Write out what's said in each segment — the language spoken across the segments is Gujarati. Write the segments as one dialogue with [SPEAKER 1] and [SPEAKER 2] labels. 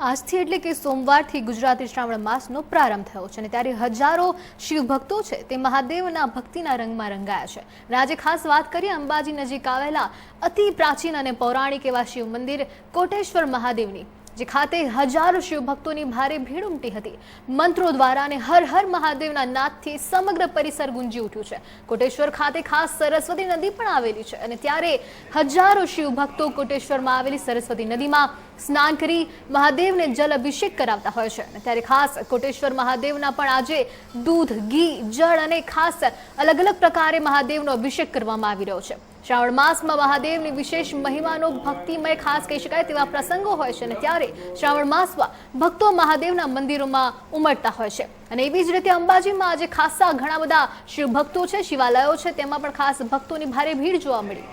[SPEAKER 1] આજથી એટલે કે સોમવારથી ગુજરાતી શ્રાવણ માસનો પ્રારંભ થયો છે અને ત્યારે હજારો શિવ ભક્તો છે તે મહાદેવના ભક્તિના રંગમાં રંગાયા છે. અને આજે ખાસ વાત કરીએ અંબાજી નજીક આવેલા અતિ પ્રાચીન અને પૌરાણિક એવા શિવ મંદિર કોટેશ્વર મહાદેવની. જે ખાતે હજારો શિવ ભક્તોની ભારે ભીડ ઉમટી હતી. મંત્રો દ્વારા અને હર હર મહાદેવના નાદથી સમગ્ર પરિસર ગુંજી ઉઠ્યું છે. કોટેશ્વર ખાતે ખાસ સરસ્વતી નદી પણ આવેલી છે અને ત્યારે હજારો શિવ ભક્તો કોટેશ્વરમાં આવેલી સરસ્વતી નદીમાં સ્નાન કરી મહાદેવને જલ અભિષેક કરાવતા હોય છે. ત્યારે ખાસ કોટેશ્વર મહાદેવના પણ આજે દૂધ, ઘી, જળ અને ખાસ અલગ અલગ પ્રકારે મહાદેવનો અભિષેક કરવામાં આવી રહ્યો છે. શ્રાવણ માસમાં મહાદેવની વિશેષ મહિમાનો ભક્તિમય ખાસ કહી શકાય તેવા પ્રસંગો હોય છે અને ત્યારે શ્રાવણ માસમાં ભક્તો મહાદેવના મંદિરોમાં ઉમટતા હોય છે. અને એવી જ રીતે અંબાજીમાં આજે ખાસા ઘણા બધા શિવ ભક્તો છે, શિવાલયો છે, તેમાં પણ ખાસ ભક્તોની ભારે ભીડ જોવા મળી.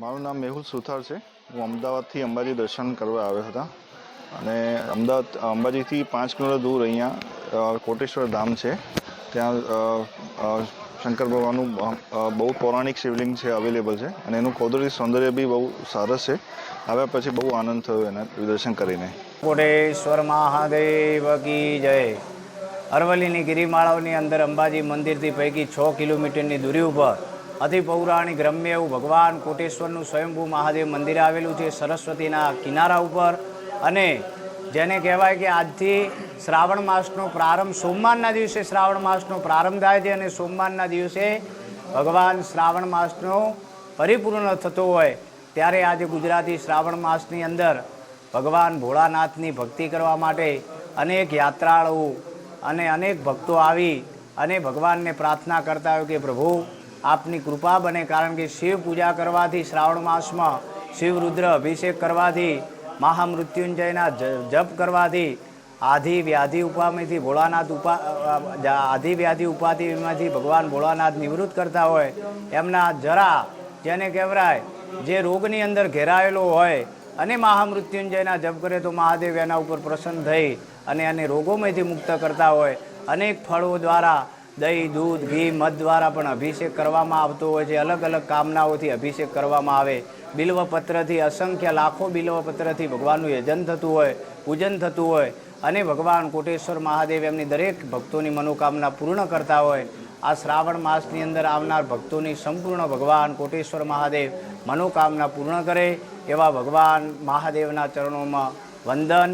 [SPEAKER 2] મારું નામ મેહુલ સુથાર છે. હું અમદાવાદથી અંબાજી દર્શન કરવા આવ્યો હતા. અને અમદાવાદ, અંબાજીથી પાંચ કિલોમીટર દૂર અહીંયા કોટેશ્વર ધામ છે. ત્યાં શંકર ભગવાનનું બહુ પૌરાણિક શિવલિંગ છે, અવેલેબલ છે. અને એનું કુદરતી સૌંદર્ય બી બહુ સરસ છે. આવ્યા પછી બહુ આનંદ થયો એના દર્શન કરીને.
[SPEAKER 3] કોટેશ્વર મહાદેવ કી જય. અરવલ્લીની ગિરિમાળાઓની અંદર અંબાજી મંદિરથી પૈકી છ કિલોમીટરની દૂરી ઉપર અતિ પૌરાણિક રમ્ય એવું ભગવાન કોટેશ્વરનું સ્વયંભૂ મહાદેવ મંદિર આવેલું છે સરસ્વતીના કિનારા ઉપર. અને જેને કહેવાય કે આજથી શ્રાવણ માસનો પ્રારંભ સોમવારના દિવસે શ્રાવણ માસનો પ્રારંભ થાય છે અને સોમવારના દિવસે ભગવાન શ્રાવણ માસનો પરિપૂર્ણ થતો હોય ત્યારે આજે ગુજરાતી શ્રાવણ માસની અંદર ભગવાન ભોળાનાથની ભક્તિ કરવા માટે અનેક યાત્રાળુઓ અને અનેક ભક્તો આવી અને ભગવાનને પ્રાર્થના કરતા હોય કે પ્રભુ, આપની કૃપા બને કારણ કે શિવ પૂજા કરવાથી શ્રાવણ માસમાં શિવ રુદ્ર અભિષેક કરવાથી, મહામૃત્યુંજયના જપ કરવાથી આધિ વ્યાધિ ઉપામીથી ભોળાનાથ ઉપા આધિ વ્યાધિ ઉપાધિમાંથી ભગવાન ભોળાનાથ નિવૃત્ત કરતા હોય, એમના જરા જેને કહેવાય, જે રોગની અંદર ઘેરાયેલો હોય, અને મહામૃત્યુંજયના જપ કરે તો મહાદેવ એના ઉપર પ્રસન્ન થઈ અને એને રોગોમાંથી મુક્ત કરતા હોય. અનેક ફળો દ્વારા દહીં, દૂધ, ઘી, મધ દ્વારા પણ અભિષેક કરવામાં આવતો હોય છે. અલગ અલગ કામનાઓથી અભિષેક કરવામાં આવે. બિલ્વપત્રથી અસંખ્ય લાખો બિલ્વપત્રથી ભગવાનનું યજન થતું હોય, પૂજન થતું હોય. અને ભગવાન કોટેશ્વર મહાદેવ એમની દરેક ભક્તોની મનોકામના પૂર્ણ કરતા હોય, આ શ્રાવણ માસની અંદર આવનાર ભક્તોની સંપૂર્ણ ભગવાન કોટેશ્વર મહાદેવ મનોકામના પૂર્ણ કરે, એવા ભગવાન મહાદેવના ચરણોમાં વંદન